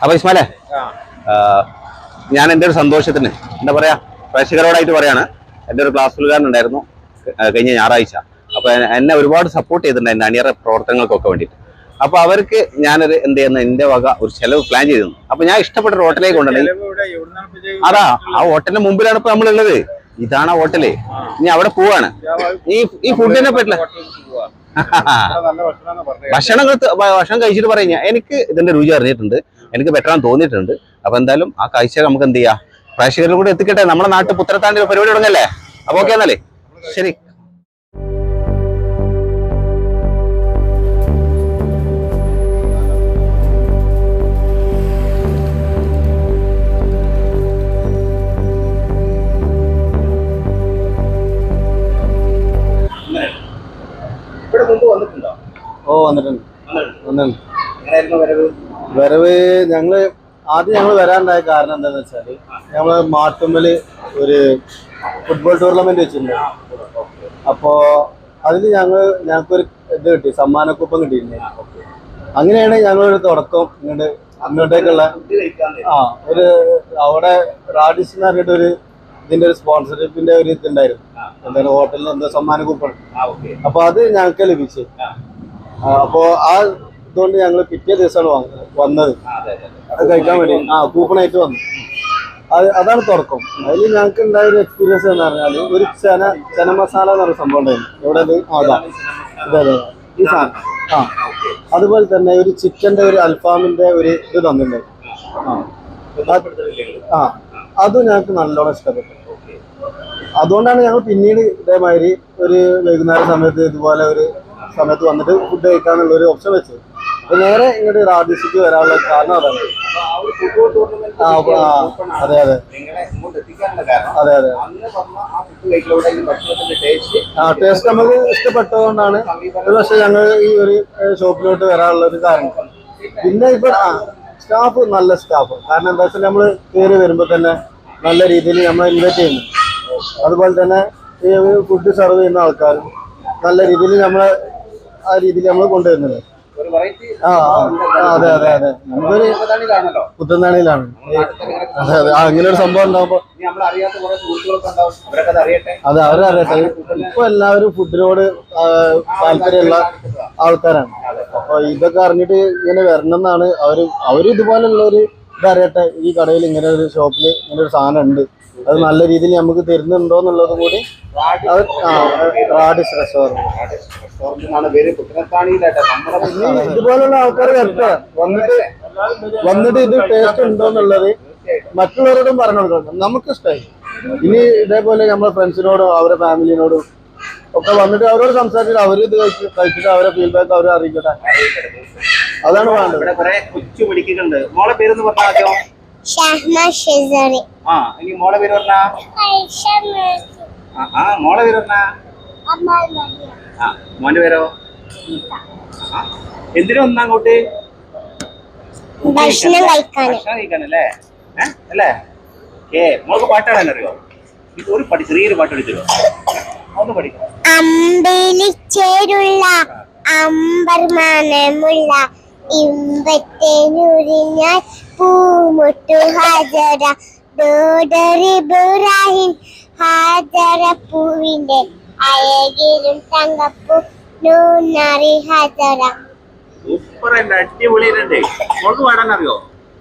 അപ്പൊ ഇസ്മാലെ ഞാൻ എന്റെ ഒരു സന്തോഷത്തിന് എന്താ പറയാ പ്രേക്ഷകരോടായിട്ട് പറയാണ് എന്റെ ഒരു ക്ലാസ് ഉണ്ടായിരുന്നു കഴിഞ്ഞ ഞായറാഴ്ച. അപ്പൊ എന്നെ ഒരുപാട് സപ്പോർട്ട് ചെയ്തിട്ടുണ്ട് എന്റെ അണിയറ പ്രവർത്തനങ്ങൾക്കൊക്കെ വേണ്ടിയിട്ട്. അപ്പൊ അവർക്ക് ഞാനൊരു എന്ത് ചെയ്യുന്ന എന്റെ വക ഒരു ചെലവ് പ്ലാൻ ചെയ്തിരുന്നു. അപ്പൊ ഞാൻ ഇഷ്ടപ്പെട്ട ഒരു ഹോട്ടലിലേക്ക് കൊണ്ടുണ്ടെങ്കിൽ അതാ ആ ഹോട്ടലിന്റെ മുമ്പിലാണ് ഇപ്പൊ നമ്മളുള്ളത്. ഇതാണ് ആ ഹോട്ടൽ ഇനി അവിടെ പോവാണ്. ഈ ഈ ഫുഡിനെ പറ്റില്ല. ഭക്ഷണം ഭക്ഷണം കഴിച്ചിട്ട് പറയാം എനിക്ക് ഇതിന്റെ രുചി അറിഞ്ഞിട്ടുണ്ട്. എനിക്ക് ബെറ്ററാന്ന് തോന്നിയിട്ടുണ്ട്. അപ്പൊ എന്തായാലും ആ കാഴ്ച നമുക്ക് എന്ത് ചെയ്യാം? പ്രേക്ഷകരിലൂടെ കൂടെ എത്തിക്കട്ടെ. നമ്മുടെ നാട്ടിൽ പുത്രത്താണ്ടി ഒരു പരിപാടി തുടങ്ങല്ലേ? അപ്പൊ ഓക്കെ എന്നാലേ. ശരി. വരവ് ഞങ്ങൾ ആദ്യം ഞങ്ങൾ വരാനുണ്ടായ കാരണം എന്താന്ന് വെച്ചാൽ ഞങ്ങൾ മാട്ടുമ്മൽ ഒരു ഫുട്ബോൾ ടൂർണമെന്റ് വെച്ചിട്ടുണ്ട്. അപ്പോ അതിന് ഞങ്ങൾ ഞങ്ങൾക്കൊരു ഇത് കിട്ടി സമ്മാനക്കൂപ്പം കിട്ടിയിട്ടുണ്ട്. അങ്ങനെയാണ് ഞങ്ങളൊരു തുടക്കം ഇങ്ങോട്ട് അങ്ങോട്ടേക്കുള്ള ആ ഒരു അവിടെ റാഡിസ് എന്ന് പറഞ്ഞിട്ട് ഒരു ഇതിന്റെ ഒരു സ്പോൺസർഷിപ്പിന്റെ ഒരു ഇതുണ്ടായിരുന്നു. എന്തായാലും ഹോട്ടലിൽ എന്തോ സമ്മാനക്കൂപ്പൺ. അപ്പൊ അത് ഞങ്ങൾക്ക് ലഭിച്ചു. അപ്പോ ആ ഇതുകൊണ്ട് ഞങ്ങൾ പിറ്റേ ദിവസമാണ് വന്നത്. വന്നത് അത് കഴിക്കാൻ വേണ്ടി. ആ കൂപ്പണായിട്ട് വന്നു. അത് അതാണ് തുറക്കം അതിൽ ഞങ്ങൾക്ക് ഉണ്ടായ ഒരു എക്സ്പീരിയൻസ് എന്ന് പറഞ്ഞാൽ ഒരു ചന ചന മസാല എന്ന് പറഞ്ഞ സംഭവം ഉണ്ടായിരുന്നു. ഇവിടെ അത്? അതാ. അതെ അതെ. ഈ സാധനം ആ. അതുപോലെ തന്നെ ഒരു ചിക്കന്റെ ഒരു അൽഫാമിന്റെ ഒരു ഇത് തന്നിട്ടുണ്ട്. ആ. അതും ഞങ്ങൾക്ക് നല്ലോണം ഇഷ്ടപ്പെട്ടു. അതുകൊണ്ടാണ് ഞങ്ങൾ പിന്നീട് ഇതേമാതിരി ഒരു വൈകുന്നേര സമയത്ത് ഇതുപോലെ ഒരു സമയത്ത് വന്നിട്ട് ഫുഡ് കഴിക്കാനുള്ള ഒരു ഓപ്ഷൻ വെച്ചത്. അപ്പൊ നേരെ ഇങ്ങോട്ട് റാഡിസിക്ക് വരാനുള്ള കാരണം അതാണ്. അതെ അതെ. അതെ അതെ. ആ ടേസ്റ്റ് നമുക്ക് ഇഷ്ടപ്പെട്ടതുകൊണ്ടാണ്. ഒരു പക്ഷെ ഞങ്ങൾ ഈ ഒരു ഷോപ്പിലോട്ട് വരാനുള്ള ഒരു കാരണം. പിന്നെ ഇപ്പൊ സ്റ്റാഫ് നല്ല സ്റ്റാഫ് കാരണം എന്താ വെച്ചാൽ നമ്മൾ കയറി വരുമ്പോൾ തന്നെ നല്ല രീതിയിൽ നമ്മൾ ഇൻവൈറ്റ് ചെയ്യുന്നു. അതുപോലെ തന്നെ ഈ ഫുഡ് സെർവ് ചെയ്യുന്ന ആൾക്കാരും നല്ല രീതിയിൽ നമ്മളെ ആ രീതിയിൽ നമ്മൾ കൊണ്ടുവരുന്നത് ആ അതെ അതെ അതെ. നമുക്കൊരു പുത്തനാണിയിലാണ് അതെ അതെ. ആ ഇങ്ങനെ ഒരു സംഭവം ഉണ്ടാവുമ്പോ അതെ അവരറിയട്ടെ. ഇപ്പൊ എല്ലാവരും ഫുഡിനോട് താല്പര്യമുള്ള ആൾക്കാരാണ്. അപ്പൊ ഇതൊക്കെ അറിഞ്ഞിട്ട് ഇങ്ങനെ വരണം എന്നാണ് അവർ അവർ ഇതുപോലുള്ള ഒരു ഇതറിയട്ടെ ഈ കടയിൽ ഇങ്ങനെ ഒരു ഷോപ്പിൽ ഇങ്ങനെ ഒരു സാധനം ഉണ്ട്. അത് നല്ല രീതിയിൽ നമുക്ക് തരുന്നുണ്ടോ എന്നുള്ളത് കൂടി റാഡിസ് റെസ്റ്റോറന്റ് ഇതുപോലുള്ള ആൾക്കാർ വരട്ടെ. വന്നിട്ട് വന്നിട്ട് ഇത് ടേസ്റ്റ് ഉണ്ടോ എന്നുള്ളത് മറ്റുള്ളവരോടും പറഞ്ഞു കൊടുക്കണം നമുക്ക് ഇഷ്ടമായി ഇനി ഇതേപോലെ നമ്മളെ ഫ്രണ്ട്സിനോടും അവരുടെ ഫാമിലിനോടും ഒക്കെ വന്നിട്ട് അവരോട് സംസാരിച്ചിട്ട് അവർ ഇത് കഴിച്ച് കഴിച്ചിട്ട് അവരെ ഫീഡ്ബാക്ക് അവരെ അറിയിക്കട്ടെ. അതാണ് വേണ്ടത്. കുറെ കൊച്ചു പിടിക്കുന്നുണ്ട് മോളെ പേര് പറഞ്ഞാൽ ഷെസറി. ആ ഇനി മോളെ പേര് പറഞ്ഞാ? ഐഷ ആ, മോളെ പേര് പറഞ്ഞാ? അമൽ ആ മോന്റെ പേരോ? ആ, എന്തിനാ ഒന്നാ അങ്ങോട്ട്? ഭക്ഷണം കഴിക്കാന്. ഭക്ഷണം കഴിക്കാനല്ലേ അല്ലേ? ഏ മോൾക്ക് പാട്ടാടാൻ അറിയോ? ഇത് ഒരു പാട്ട് ചെറിയൊരു പാട്ട് പഠിച്ചോ ഒന്ന് പഠിക്കാം അമ്പലിച്ചേരുള്ള അമ്പർമാനമുള്ള ഇമ്പത്തേനുരിഞ്ഞാൽ പൂമുട്ടു ഹാജര ഡോഡറിബുറാഹിൻ ഹാജര പൂവിന്റെ അഴകിലും തങ്കപ്പൂ നൂന്നറി ഹാജര സൂപ്പർ ഉണ്ട് അടിപൊളിയുണ്ട് മോൾക്ക് പാടാൻ അറിയോ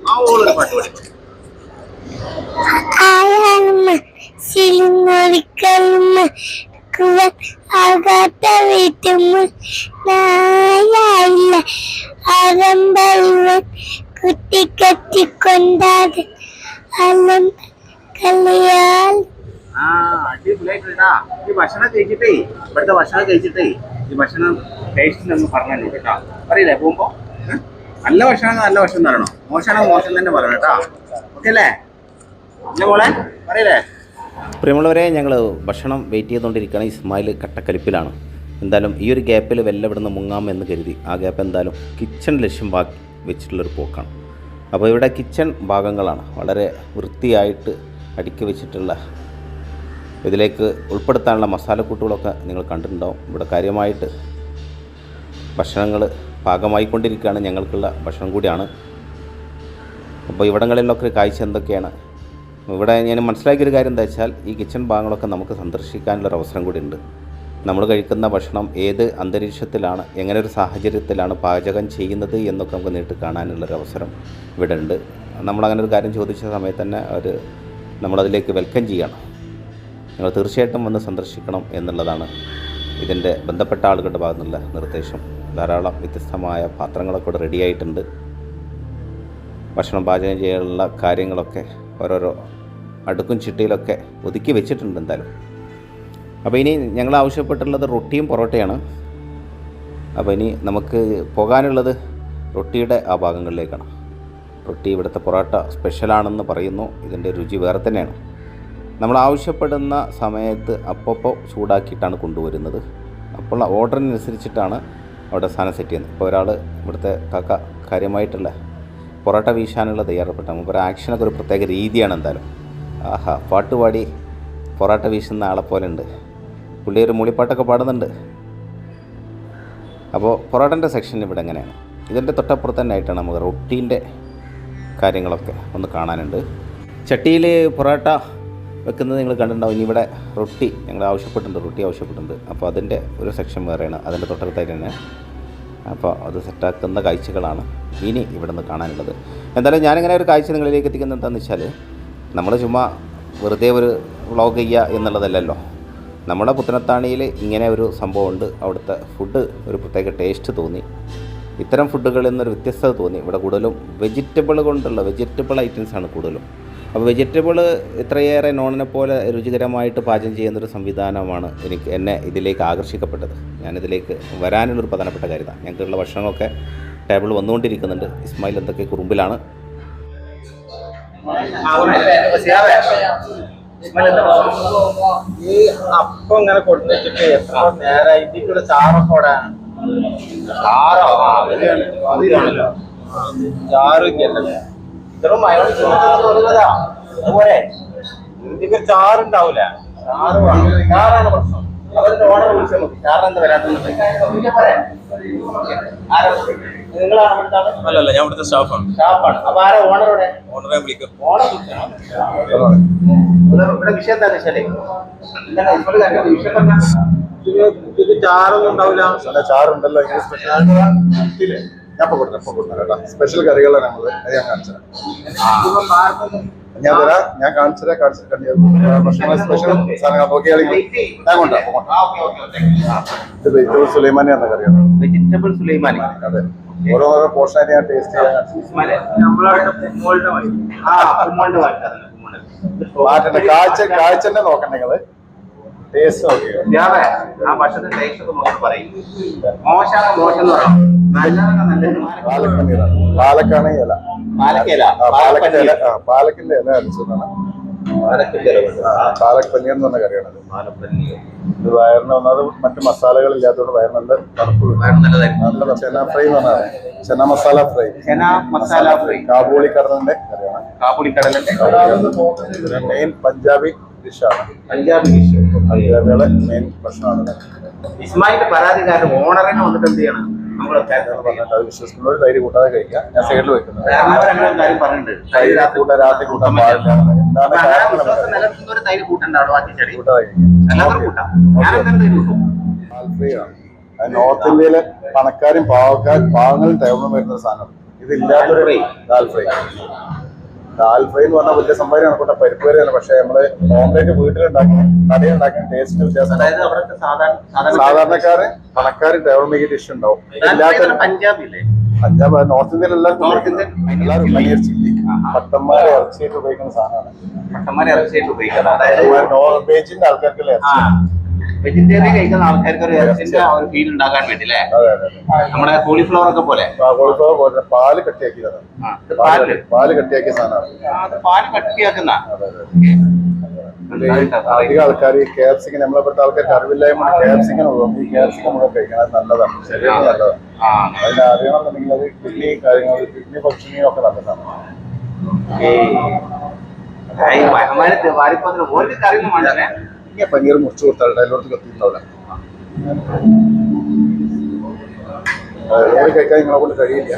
ആ ഓളൊരു പാട്ട് സിലിങ്ങൊരിക്കൽമ കുവൻ ആകാത്ത വീട്ടുമ്മ നായായില്ല. അലം കളിയാൽ. ആ അടിപൊളിയായിട്ടാ ഈ ഭക്ഷണം കഴിച്ചിട്ടേ ഇവിടുത്തെ ഭക്ഷണം കഴിച്ചിട്ടേ ഈ ഭക്ഷണം ടേസ്റ്റ് ഒന്ന് പറഞ്ഞല്ലോ കേട്ടോ. പറയില്ലേ പോകുമ്പോ? നല്ല ഭക്ഷണം നല്ല ഭക്ഷണം തരണോ? മോശമാണോ മോശം തന്നെ പറയണം കേട്ടോ. ഓക്കെ അല്ലേ? ഇല്ല മോളെ പറയില്ലേ? പ്രിയമുള്ളവരെ ഞങ്ങൾ ഭക്ഷണം വെയിറ്റ് ചെയ്തുകൊണ്ടിരിക്കുകയാണ് ഇസ്മായിൽ കട്ടക്കലിപ്പിലാണ് എന്തായാലും ഈ ഒരു ഗ്യാപ്പിൽ വെല്ല ഇവിടുന്ന് മുങ്ങാം എന്ന് കരുതി. ആ ഗ്യാപ്പ് എന്തായാലും കിച്ചൺ ലക്ഷ്യം ബാക്കി വെച്ചിട്ടുള്ളൊരു പോക്കാണ്. അപ്പോൾ ഇവിടെ കിച്ചൺ ഭാഗങ്ങളാണ്. വളരെ വൃത്തിയായിട്ട് അടുക്കി വെച്ചിട്ടുള്ള ഇതിലേക്ക് ഉൾപ്പെടുത്താനുള്ള മസാലക്കൂട്ടുകളൊക്കെ നിങ്ങൾ കണ്ടിട്ടുണ്ടാവും. ഇവിടെ കാര്യമായിട്ട് ഭക്ഷണങ്ങൾ പാകമായിക്കൊണ്ടിരിക്കുകയാണ്. ഞങ്ങൾക്കുള്ള ഭക്ഷണം കൂടിയാണ്. അപ്പോൾ ഇവിടങ്ങളിലൊക്കെ ഒരു കാഴ്ച എന്തൊക്കെയാണ്? ഇവിടെ ഞാൻ മനസ്സിലാക്കിയൊരു കാര്യം എന്താ വെച്ചാൽ ഈ കിച്ചൺ ഭാഗങ്ങളൊക്കെ നമുക്ക് സന്ദർശിക്കാനുള്ളൊരു അവസരം കൂടി ഉണ്ട്. നമ്മൾ കഴിക്കുന്ന ഭക്ഷണം ഏത് അന്തരീക്ഷത്തിലാണ് എങ്ങനെ ഒരു സാഹചര്യത്തിലാണ് പാചകം ചെയ്യുന്നത് എന്നൊക്കെ നമുക്ക് നേരിട്ട് കാണാനുള്ളൊരു അവസരം ഇവിടെ ഉണ്ട് നമ്മളങ്ങനെ ഒരു കാര്യം ചോദിച്ച സമയത്ത് തന്നെ അവർ നമ്മളതിലേക്ക് വെൽക്കം ചെയ്യണം. നിങ്ങൾ തീർച്ചയായിട്ടും വന്ന് സന്ദർശിക്കണം എന്നുള്ളതാണ് ഇതിന്റെ ബന്ധപ്പെട്ട ആളുകളുടെ ഭാഗത്തു നിർദ്ദേശം. ധാരാളം വ്യത്യസ്തമായ പാത്രങ്ങളൊക്കെ ഇവിടെ റെഡി ആയിട്ടുണ്ട്. ഭക്ഷണം പാചകം ചെയ്യാനുള്ള കാര്യങ്ങളൊക്കെ ഓരോരോ അടുക്കും ചിട്ടിയിലൊക്കെ ഒതുക്കി വെച്ചിട്ടുണ്ട് എന്തായാലും. അപ്പോൾ ഇനി ഞങ്ങൾ ആവശ്യപ്പെട്ടുള്ളത് റൊട്ടിയും പൊറോട്ടയാണ്. അപ്പോൾ ഇനി നമുക്ക് പോകാനുള്ളത് റൊട്ടിയുടെ ആ ഭാഗങ്ങളിലേക്കാണ്. റൊട്ടി ഇവിടുത്തെ പൊറോട്ട സ്പെഷ്യലാണെന്ന് പറയുന്നു. ഇതിന്റെ രുചി വേറെ തന്നെയാണ്. നമ്മൾ ആവശ്യപ്പെടുന്ന സമയത്ത് അപ്പപ്പോൾ ചൂടാക്കിയിട്ടാണ് കൊണ്ടുവരുന്നത്. അപ്പോൾ ഓർഡറിനനുസരിച്ചിട്ടാണ് അവിടെ സാധനം സെറ്റ് ചെയ്യുന്നത്. ഇപ്പോൾ ഒരാൾ ഇവിടുത്തെ കാക്ക കാര്യമായിട്ടുള്ള പൊറോട്ട വീശാനുള്ള തയ്യാറെടുപ്പ് മുമ്പ് ഒരു ആക്ഷനൊക്കെ ഒരു പ്രത്യേക രീതിയാണ് എന്തായാലും. ആഹാ പാട്ടുപാടി പൊറോട്ട വീശുന്ന ആളെ പോലെ ഉണ്ട്. പുള്ളി ഒരു മൂളിപ്പാട്ടൊക്കെ പാടുന്നുണ്ട്. അപ്പോൾ പൊറോട്ടന്റെ സെക്ഷൻ ഇവിടെ എങ്ങനെയാണ്? ഇതിന്റെ തൊട്ടപ്പുറത്ത് തന്നെ ആയിട്ടാണ് നമുക്ക് റൊട്ടീന്റെ കാര്യങ്ങളൊക്കെ ഒന്ന് കാണാനുണ്ട്. ചട്ടിയിൽ പൊറോട്ട വെക്കുന്നത് നിങ്ങൾ കണ്ടിട്ടുണ്ടാവും. ഇനി ഇവിടെ റൊട്ടി ഞങ്ങൾ ആവശ്യപ്പെട്ടിട്ടുണ്ട് റൊട്ടി ആവശ്യപ്പെട്ടിട്ടുണ്ട്. അപ്പോൾ അതിന്റെ ഒരു സെക്ഷൻ വേറെയാണ് അതിന്റെ തൊട്ടടുത്തായിട്ട് തന്നെ. അപ്പോൾ അത് സെറ്റാക്കുന്ന കാഴ്ചകളാണ് ഇനി ഇവിടെ നിന്ന് കാണാനുള്ളത്. എന്തായാലും ഞാനിങ്ങനെ ഒരു കാഴ്ച നിങ്ങളിലേക്ക് എത്തിക്കുന്നത് എന്താണെന്ന് വെച്ചാൽ നമ്മൾ ചുമ്മാ വെറുതെ ഒരു വ്ളോഗ് ചെയ്യുക എന്നുള്ളതല്ലല്ലോ. നമ്മുടെ പുത്തനത്താണിയിൽ ഇങ്ങനെ ഒരു സംഭവമുണ്ട്. അവിടുത്തെ ഫുഡ് ഒരു പ്രത്യേക ടേസ്റ്റ് തോന്നി. ഇത്തരം ഫുഡുകളിൽ നിന്നൊരു വ്യത്യസ്തത തോന്നി. ഇവിടെ കൂടുതലും വെജിറ്റബിൾ കൊണ്ടുള്ള വെജിറ്റബിൾ ഐറ്റംസാണ് കൂടുതലും. അപ്പോൾ വെജിറ്റബിൾ ഇത്രയേറെ നോണിനെ പോലെ രുചികരമായിട്ട് പാചകം ചെയ്യുന്നൊരു സംവിധാനമാണ് എനിക്ക് എന്നെ ഇതിലേക്ക് ആകർഷിക്കപ്പെട്ടത്. ഞാനിതിലേക്ക് വരാനുള്ളൊരു പ്രധാനപ്പെട്ട കാര്യമാണ് ഞങ്ങൾക്കുള്ള ഭക്ഷണമൊക്കെ ടേബിൾ വന്നുകൊണ്ടിരിക്കുന്നുണ്ട്. ഇസ്മായിൽ എന്തൊക്കെ കുറുമ്പിലാണ്? ഈ അപ്പം ഇങ്ങനെ കൊടുത്തിട്ട് എത്ര നേരെ ഇതിക്കൂടെ ചാറൊക്കെ ഇവിടെ ചാറോ. അതിലാണല്ലോ. ചാറൊക്കെ അല്ലേ ഇത്രയും മയോണൈസ് അതുപോലെ ഇതിക്ക് ചാറുണ്ടാവൂല. ചാറ് ചാറാണ് പ്രശ്നം. അവരുടെ ഓർഡർ വിളിച്ചാൽ മതി. കാരണം എന്താ വരാത്തത് നിങ്ങളാണ് ഇവിടുത്തെ ആൾ? അല്ലല്ല ഞാൻ ഇവിടുത്തെ സ്റ്റാഫാണ്. സ്റ്റാഫാണ്. അപ്പൊ ആരാ ഓണറോടെ ഓണറെ വിളിക്കും. ഓണർ വിളിക്കണം ഇവിടെ ഇവിടെ വിഷയം എന്താന്ന് വെച്ചാലേ എന്താണ് ഇപ്പോൾ കാര്യം വിഷയം പറഞ്ഞാ ഇത് ഇത് ചാറൊന്നും ഉണ്ടാവില്ല. നല്ല ചാറുണ്ടല്ലോ ഇങ്ങനെ സ്പെഷ്യൽ ഞാൻ ഇപ്പൊ കൊടുത്തരാം ഇപ്പൊ കൊടുത്തരാം കേട്ടോ. സ്പെഷ്യൽ കറികളാണ് നമ്മൾ. അത് ഞാൻ കാണിച്ചു തരാം ഇപ്പം മാർക്കൊന്നും ഞാൻ തരാം. ഞാൻ കാണിച്ചു തരാം. കാണിച്ചു തരാം ഭക്ഷണ സ്പെഷ്യൽ സാധനങ്ങൾ നോക്കിയാണെങ്കിൽ ഞാൻ ഇത് വെജിറ്റബിൾ സുലൈമാനി എന്ന കറിയാണ് വെജിറ്റബിൾ സുലൈമാനി. അതെ. ഓരോരോ പോർഷനായിട്ട് ഞാൻ ടേസ്റ്റ് ചെയ്യാൻ കാഴ്ച കാഴ്ച തന്നെ നോക്കണ്ട നിങ്ങൾ. ടേസ്റ്റ് ആ ഭക്ഷണത്തിന്റെ ടേസ്റ്റ് ഒക്കെ നോക്കി പറയും. മോശമാണ് മോശം എന്ന് പറയാം. നല്ലതൊക്കെ നല്ലത്. പാലക്കാണ് ഇല. പാലക്കിന്റെ ഇല ആ പാലക്കിന്റെ ഇല അരച്ചതാണ്. പാലക് പനീർ എന്ന് പറഞ്ഞ കറിയാണ് ഇത് വയറിന് വന്നത് മറ്റു മസാലകൾ ഇല്ലാത്തതുകൊണ്ട് വയറിന് നല്ല തണുപ്പ് നല്ല ചെന ഫ്രൈ എന്ന് പറഞ്ഞാൽ ചെന മസാല ഫ്രൈ. ചെന മസാല ഫ്രൈ. കാബൂളി കടലിന്റെ കറിയാണ്. മെയിൻ പഞ്ചാബി ഡിഷാണ് പഞ്ചാബി ഡിഷ് പഞ്ചാബികളെ മെയിൻ ഭക്ഷണമാണ്. ഇസ്മായിലിന്റെ പരാതിക്കാരൻ ഓണറിനെ വന്നിട്ട് എന്ത് ചെയ്യണം? പറഞ്ഞിട്ട് അത് തൈര് കൂട്ടാതെ കഴിക്കാം. ഞാൻ സൈഡിൽ വെക്കുന്നത് തൈര് കൂട്ടാൻ രാത്രി കൂട്ടാൻ പാടില്ല എന്താണ് കൂട്ടാം. കൂട്ടും. നോർത്ത് ഇന്ത്യയിലെ പണക്കാരും പാവക്കാരും പാവങ്ങളും തേവണം വരുന്ന സാധനം ഇതില്ലാത്തൊരു ദാൽ ഫ്രൈ ദാൽ ഫ്രൈ എന്ന് പറഞ്ഞാൽ വലിയ സംഭവം കൂട്ട പരിപ്പ് വരെയാണ് പക്ഷെ നമ്മൾ ഓംലേറ്റ് വീട്ടിലുണ്ടാക്കി. കടയുണ്ടാക്കി ടേസ്റ്റ് വ്യത്യാസം. സാധാരണക്കാര് പണക്കാരും ടേബിൾ മേക്ക് ഡിഷ് ഉണ്ടാവും. പഞ്ചാബ് നോർത്ത് ഇന്ത്യയിൽ ഇന്ത്യൻ എല്ലാവരും പനീർ ചില്ലി. പത്തന്മാരെ ഇറച്ചിയായിട്ട് ഉപയോഗിക്കുന്ന സാധനമാണ്. പട്ടന്മാരെ ഇറച്ചിയായിട്ട് ഉപയോഗിക്കുന്നത് അതായത് വെജിറ്റേറിയൻ കഴിക്കുന്ന ആൾക്കാർക്ക് ഒരു ഇറച്ചിന്റെ ആ ഒരു ഫീൽ ഉണ്ടാക്കാൻ വേണ്ടി അല്ലേ നമ്മുടെ കോളിഫ്ലവർ ഒക്കെ പോലെ. കോഴിക്കോട് പോലെ പാൽ കട്ടിയാക്കിയതാണ്. ആ, പാൽ കട്ടിയാക്കിയ സാധനമാണ്. പാൽ കട്ടിയാക്കുന്ന. അധികം ആൾക്കാർ ഈ ക്യാപ്സിക്കൻ നമ്മളിപ്പോഴത്തെ ആൾക്കാർക്ക് അറിവില്ലായ്മ കാപ്സിക്കൻ ഉള്ളൂ ഈ കാപ്സിക്കൻ മുഴുവൻ കഴിക്കണം. അത് നല്ലതാണ്. ശരീരത്തിന് നല്ലതാണ്. അതിന് അറിയണമെന്നുണ്ടെങ്കിൽ അത് കിഡ്നി കാര്യങ്ങൾ കിഡ്നി ഫംഗ്ഷനിങ് ഒക്കെ നല്ലതാണ് ഒരു കറിയൊന്നും വേണ്ടേ ഇങ്ങനെ പനീർ മുറിച്ച് കൊടുത്താൽ എല്ലായിടത്തും അത് ഏത് കഴിക്കാൻ നിങ്ങളെ കൊണ്ട് കഴിയില്ല.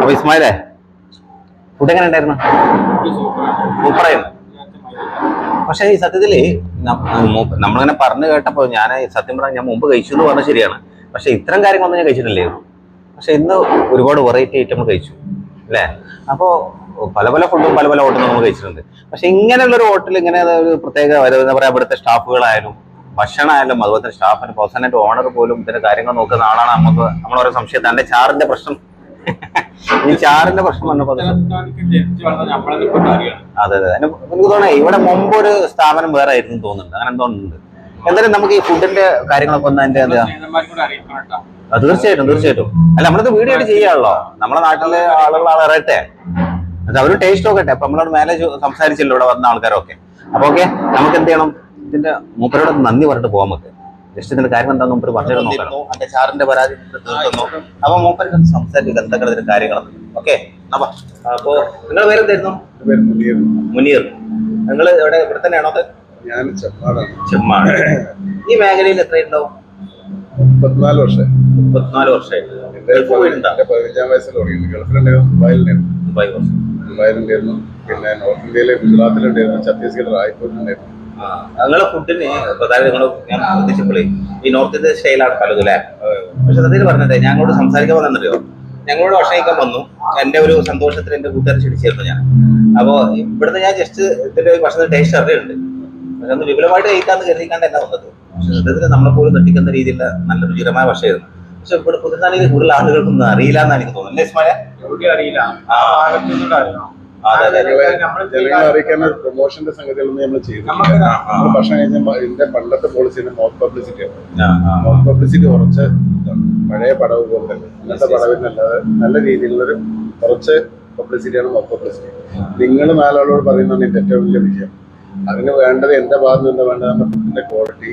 അപ്പൊ ഇസ്മായിലേ ഫുഡ് എങ്ങനെ ഉണ്ടായിരുന്നു? പക്ഷെ ഈ സത്യത്തിൽ നമ്മളിങ്ങനെ പറഞ്ഞു കേട്ടപ്പോൾ ഞാൻ സത്യം പറഞ്ഞ ഞാൻ മുമ്പ് കഴിച്ചു എന്ന് പറഞ്ഞാൽ ശരിയാണ്. പക്ഷെ ഇത്തരം കാര്യങ്ങളൊന്നും ഞാൻ കഴിച്ചിട്ടില്ലായിരുന്നു. പക്ഷെ ഇന്ന് ഒരുപാട് വെറൈറ്റി ഐറ്റം കഴിച്ചു. അല്ലേ അപ്പോ പല പല ഫുഡും പല പല ഹോട്ടലും നമ്മൾ കഴിച്ചിട്ടുണ്ട്. പക്ഷെ ഇങ്ങനെയുള്ള ഒരു ഹോട്ടൽ ഇങ്ങനെ ഒരു പ്രത്യേക എന്താ പറയാ ഇവിടുത്തെ സ്റ്റാഫുകളായാലും ഭക്ഷണമായാലും അതുപോലെ തന്നെ സ്റ്റാഫിന് അവസാനമായിട്ട് ഓണർ പോലും ഇതിന്റെ കാര്യങ്ങൾ നോക്കുന്ന ആളാണ് നമുക്ക് നമ്മൾ ഓരോ സംശയത്തിൽ. തന്റെ ചാറിന്റെ പ്രശ്നം. ഈ ചാറിന്റെ പ്രശ്നം വന്നപ്പോ അത് അതെ എനിക്ക് തോന്നുന്നു ഇവിടെ മുമ്പ് ഒരു സ്ഥാപനം വേറെ ആയിരുന്നു തോന്നുന്നുണ്ട്. അങ്ങനെ തോന്നുന്നുണ്ട് എന്തായാലും നമുക്ക് ഈ ഫുഡിന്റെ കാര്യങ്ങളൊക്കെ ഒന്ന് അതിന്റെ തീർച്ചയായിട്ടും തീർച്ചയായിട്ടും. അല്ല നമ്മളത് വീഡിയോ ആയിട്ട് ചെയ്യാണല്ലോ നമ്മളെ നാട്ടിലെ ആളുകൾ അറിയട്ടെ അത് അവർ ടേസ്റ്റ് നോക്കട്ടെ. അപ്പൊ നമ്മളോട് മേലെ സംസാരിച്ചല്ലോ ഇവിടെ വന്ന ആൾക്കാരൊക്കെ. അപ്പൊ ഓക്കെ നമുക്ക് എന്ത് ചെയ്യണം? ഇതിന്റെ മൂപ്പരോട് നന്ദി പറഞ്ഞിട്ട് പോകാം നമുക്ക്. ജസ്റ്റ് ഇതിന്റെ കാര്യം എന്താണെന്ന് മൂപ്പര് പറഞ്ഞു നോക്കണം. എന്റെ സാറിന്റെ പരാതി തീർക്കുന്നു. അപ്പൊ മൂപ്പര് സംസാരിച്ചു എന്തൊക്കെ കാര്യങ്ങളൊക്കെ ഓക്കെ അപ്പോ നിങ്ങളുടെ പേരെന്തായിരുന്നു? മുനീർ. മുനീർ. നിങ്ങൾ ഇവിടെ ഇവിടെ തന്നെയാണോ ഞാൻ ചെമ്മാട് ചെമ്മാണ് ഈ മേഖലയിൽ എത്രയുണ്ടാവും മുപ്പത്തിനാല് വർഷം മുപ്പത്തിനാല് വർഷമായിട്ട് എന്റെ എന്റെ പതിനഞ്ചാം വയസ്സിൽ തുടങ്ങി. ഗൾഫിലുണ്ടായിരുന്നു. ദുബായിലുണ്ടായിരുന്നു. ദുബായ് വർഷം. ദുബായിലുണ്ടായിരുന്നു. പിന്നെ നോർത്ത് ഇന്ത്യയിലെ ഗുജറാത്തിലുണ്ടായിരുന്നു. ഛത്തീസ്ഗഡ് റായ്പൂരിലുണ്ടായിരുന്നു നിങ്ങളെ ഫുഡിന് പ്രധാന നിങ്ങൾ ഞാൻ ശ്രദ്ധിച്ചപ്പോഴേ ഈ നോർത്ത് ഇന്ത്യൻ സ്റ്റൈലാണ് പലതും അല്ലേ? പക്ഷെ സത്യത്തിൽ പറഞ്ഞത് ഞങ്ങളോട് സംസാരിക്കാൻ വന്നറിയോ ഞങ്ങളോട് ഭക്ഷണം കഴിക്കാൻ വന്നു. എന്റെ ഒരു സന്തോഷത്തിൽ എന്റെ കൂട്ടുകാരെ ക്ഷണിച്ചിരുന്നു ഞാൻ. അപ്പോൾ ഇവിടുന്ന് ഞാൻ ജസ്റ്റ് ഇതിന്റെ ഒരു ഭക്ഷണ ടേസ്റ്റ് അറിയുന്നുണ്ട്. പക്ഷെ ഒന്ന് വിപുലമായിട്ട് കഴിക്കാന്ന് കരുതിക്കാണ്ട് എന്നാ വന്നത്. പക്ഷെ നമ്മളെ പോലും തട്ടിക്കുന്ന രീതിയിലുള്ള നല്ല രുചികരമായ ഭക്ഷണമായിരുന്നു പക്ഷെ ഇവിടെ പുതുനാളിൽ കൂടുതൽ ആളുകൾക്കൊന്നും അറിയില്ല എന്നാണ് എനിക്ക് തോന്നുന്നത്. അറിയില്ല. പ്രൊമോഷന്റെ സംഗതികളൊന്നും നമ്മൾ ചെയ്തു നമ്മൾ ഭക്ഷണം കഴിച്ചാൽ ഇതിന്റെ പണ്ടത്തെ പോളിസി മൗത്ത് പബ്ലിസിറ്റി കുറച്ച്. പഴയ പടവ് പോലെ തന്നെ. ഇന്നത്തെ പടവിനല്ലാതെ നല്ല രീതിയിലുള്ളൊരു കുറച്ച് പബ്ലിസിറ്റിയാണ് മൗത്ത് പബ്ലിസിറ്റി. നിങ്ങൾ നാലാളോട് പറയുന്നതാണ് എന്റെ ഏറ്റവും വലിയ വിജയം. അതിന് വേണ്ടത് എന്റെ ഭാഗത്ത് നിന്ന് വേണ്ടത് നമ്മുടെ ഫുഡിന്റെ ക്വാളിറ്റി